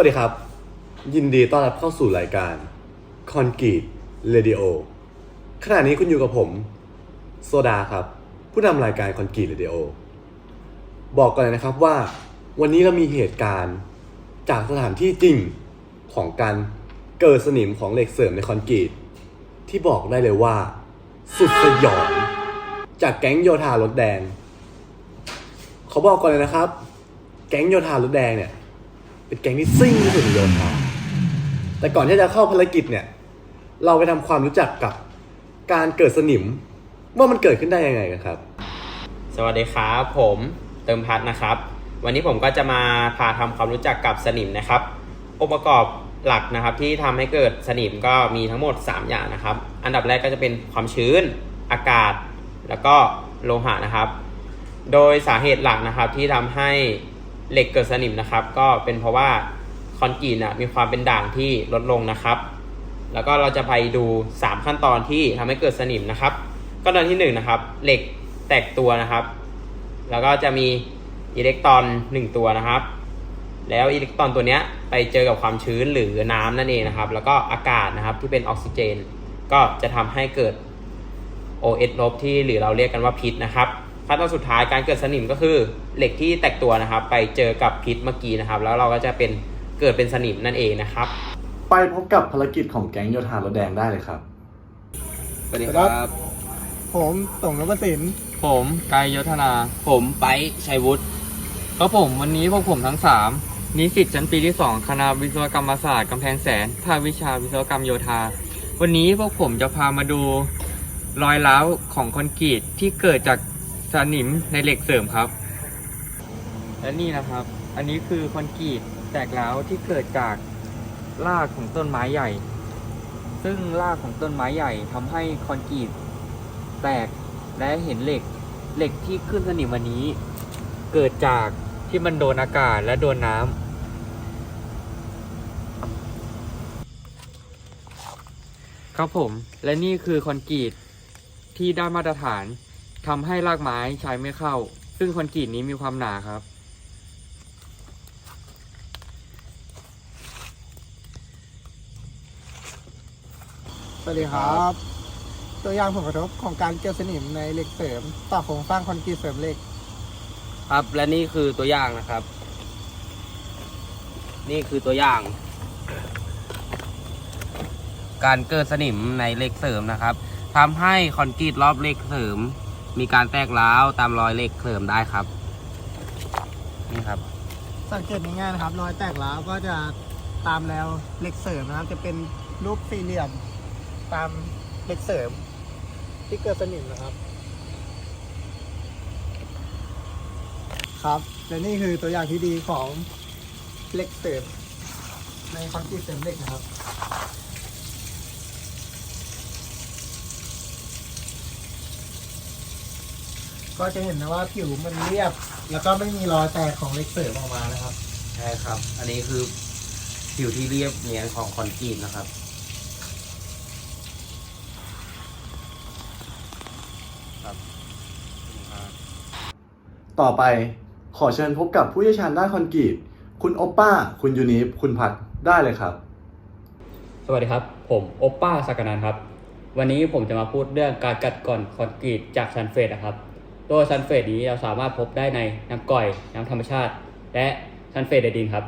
วัสดีครับ ยินดีต้อนรับเข้าสู่รายการคอนกรีตเรดิโอขณะนี้คุณอยู่กับผม โซดาครับ ผู้นำรายการคอนกรีตเรดิโอบอกก่อนเลยนะครับว่า วันนี้เรามีเหตุการณ์จากสถานที่จริงของการเกิดสนิมของเหล็กเสริมในคอนกรีตที่บอกได้เลยว่า สุดสยอง จากแก๊งโยธารถแดงเขาบอกก่อนเลยนะครับ แก๊งโยธารถแดงเนี่ย เป็นแก๊งที่ซิ่งที่สุดในโยธาแต่ก่อนที่จะเข้าภารกิจเนี่ย เราไปทำความรู้จักกับการเกิดสนิม ว่ามันเกิดขึ้นได้ยังไงกันครับ สวัสดีครับผมเติมพัฒน์นะครับ วันนี้ผมก็จะมาพาทำความรู้จักกับสนิมนะครับ องค์ประกอบหลักนะครับที่ทำให้เกิดสนิมก็มีทั้งหมด 3 อย่างนะครับ อันดับแรกก็จะเป็นความชื้น อากาศ แล้วก็โลหะนะครับ โดยสาเหตุหลักนะครับที่ทำให้ เหล็กเกิดสนิมนะครับ ก็เป็นเพราะว่าคอนกรีตนะมีความเป็นด่างที่ลดลงนะครับ แล้วก็เราจะไปดู 3 ขั้นตอนที่ทำให้เกิดสนิมนะครับขั้นตอนที่1นะครับ เหล็กแตกตัวนะครับ แล้วก็จะมีอิเล็กตรอน 1 ตัวนะครับ แล้วอิเล็กตรอนตัวเนี้ยไปเจอกับความชื้นหรือน้ำนั่นเองนะครับ แล้วก็อากาศนะครับที่เป็นออกซิเจน ก็จะทำให้เกิด OS ลบที่หรือเราเรียกกันว่าพิษนะครับ ขั้นตอนสุดท้ายการเกิดสนิมก็คือเหล็กที่แตกตัวนะครับ ไปเจอกับพิษเมื่อกี้นะครับ แล้วเราก็จะเป็นเกิดเป็นสนิมนั่นเองนะครับ ไปพบกับภารกิจของแก๊งโยธารถแดงได้เลยครับสวัสดีครับ ผมส่งนพสินผมกายยศนา ผมไปชัยวุฒิครับผมวันนี้พวกผมทั้ง 3นิสิตชั้นปีที่ 2 คณะวิศวกรรมศาสตร์กำแพงแสน ภาควิชาวิศวกรรมโยธา วันนี้พวกผมจะพามาดูรอยร้าวของคอนกรีตที่เกิดจาก สนิมในเหล็กเสริมครับ และนี่นะครับ อันนี้คือคอนกรีตแตกร้าวที่เกิดจากรากของต้นไม้ใหญ่ ซึ่งรากของต้นไม้ใหญ่ทำให้คอนกรีตแตกและเห็นเหล็กเหล็กที่ขึ้นสนิมวันนี้ เกิดจากที่มันโดนอากาศและโดนน้ำครับผมและนี่คือคอนกรีตที่ได้มาตรฐาน ทำให้รากไม้ใช้ไม่เข้า ซึ่งคอนกรีตนี้มีความหนาครับ สวัสดีครับ ตัวอย่างผลกระทบของการเกิดสนิมในเหล็กเสริม ต่อโครงสร้างคอนกรีตเสริมเหล็ก ครับและนี่คือตัวอย่างนะครับ นี่คือตัวอย่าง การเกิดสนิมในเหล็กเสริมนะครับทำให้คอนกรีตรอบเหล็กเสริม มีการแตกร้าวตามรอยเหล็กเสริมได้ครับ นี่ครับ สังเกตง่ายๆนะครับ รอยแตกร้าวก็จะตามแนวเหล็กเสริมนะครับ จะเป็นรูปสี่เหลี่ยม ตามเหล็กเสริม ที่เกิดสนิมนะครับ ครับและนี่คือตัวอย่างที่ดีของเหล็กเสริมในคอนกรีตเสริมเหล็กนะครับ ก็จะเห็นนะว่าผิวมันเรียบ แล้วก็ไม่มีรอยแตกของเหล็กเสริมออกมานะครับ ใช่ครับ อันนี้คือผิวที่เรียบเนียนของคอนกรีตนะครับ ต่อไปขอเชิญพบกับผู้เชี่ยวชาญด้านคอนกรีต คุณโอปป้า คุณยูนิฟคุณพัดได้เลยครับ สวัสดีครับ ผมโอปป้าสักนันครับ วันนี้ผมจะมาพูดเรื่องการกัดกร่อนคอนกรีตจากซันเฟตนะครับ โดยซันเฟตนี้เราสามารถพบได้ในน้ำก่อย น้ำธรรมชาติ และซันเฟตในดินครับ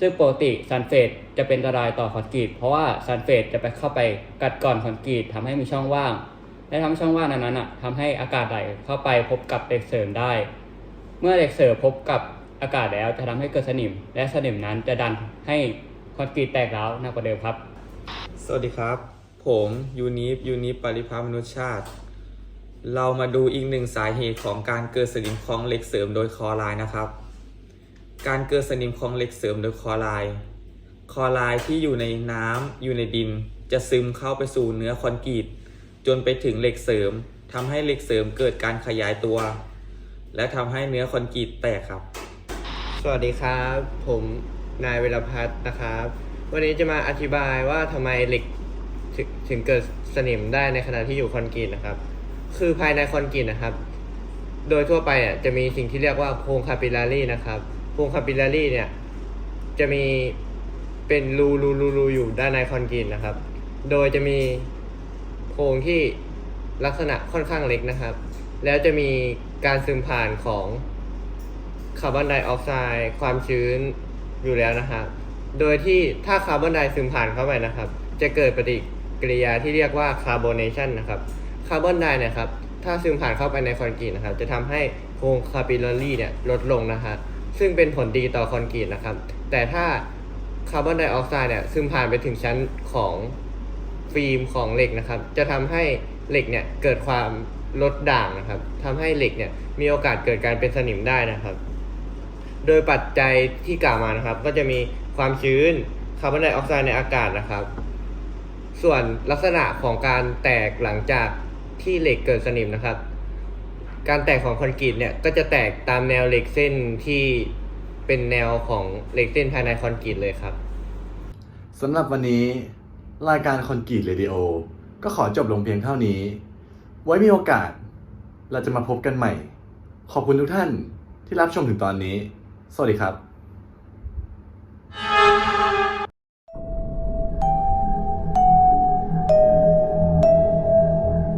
ซึ่งปกติซันเฟตจะเป็นอันตรายต่อคอนกรีตเพราะว่าซันเฟตจะไปเข้าไปกัดกร่อนคอนกรีตทำให้มีช่องว่าง และทำช่องว่างนั้นๆอะทำให้อากาศไหลเข้าไปพบกับเหล็กเสริมได้ เมื่อเหล็กเสริมพบกับอากาศแล้วจะทำให้เกิดสนิม และสนิมนั้นจะดันให้คอนกรีตแตกร้าวหนักกว่าเดิมครับ สวัสดีครับ ผมยูนิฟยูนิฟปริภามนุษยชาติ เรามาดูอีกหนึ่งสาเหตุของการเกิดสนิมของเหล็กเสริมโดยคอไรด์นะครับ การเกิดสนิมของเหล็กเสริมโดยคอไรด์คอไรด์ที่อยู่ในน้ำอยู่ในดิน จะซึมเข้าไปสู่เนื้อคอนกรีตจนไปถึงเหล็กเสริมทำให้เหล็กเสริมเกิดการขยายตัว และทำให้เนื้อคอนกรีตแตกครับ สวัสดีครับ ผมนายเวรพัฒน์นะครับ วันนี้จะมาอธิบายว่าทำไมเหล็กถถึงเกิดสนิมได้ในขณะที่อยู่คอนกรีตนะครับ คือภายในคอนกรีตนะครับ โดยทั่วไปอะจะมีสิ่งที่เรียกว่าโพรงคาปิลารีนะครับโพรงคาปิลารีเนี่ย จะมีเป็นรูรูรูรูอยู่ด้านในคอนกรีตนะครับ โดยจะมีโพรงที่ลักษณะค่อนข้างเล็กนะครับ แล้วจะมีการซึมผ่านของคาร์บอนไดออกไซด์ความชื้นอยู่แล้วนะครับ โดยที่ถ้าคาร์บอนไดซึมผ่านเข้าไปนะครับ จะเกิดปฏิกิริยาที่เรียกว่าคาร์บอเนชันนะครับ คาร์บอนไดเนะครับ ถ้าซึมผ่านเข้าไปในคอนกรีตนะครับ จะทำให้โครงคาปิลลารีเนี่ยลดลงนะครับซึ่งเป็นผลดีต่อคอนกรีตนะครับ แต่ถ้าคาร์บอนไดออกไซด์เนี่ยซึมผ่านไปถึงชั้นของฟิล์มของเหล็กนะครับ จะทำให้เหล็กเนี่ยเกิดความลดด่างนะครับทำให้เหล็กเนี่ยมีโอกาสเกิดการเป็นสนิมได้นะครับ โดยปัจจัยที่กล่าวมานะครับ ก็จะมีความชื้นคาร์บอนไดออกไซด์ในอากาศนะครับ ส่วนลักษณะของการแตกหลังจาก ที่เหล็กเกิดสนิมนะครับ การแตกของคอนกรีตเนี่ยก็จะแตกตามแนวเหล็กเส้นที่เป็นแนวของเหล็กเส้นภายในคอนกรีตเลยครับสำหรับวันนี้ รายการคอนกรีตเรดิโอก็ขอจบลงเพียงเท่านี้ ไว้มีโอกาส เราจะมาพบกันใหม่ ขอบคุณทุกท่านที่รับชมถึงตอนนี้ สวัสดีครับ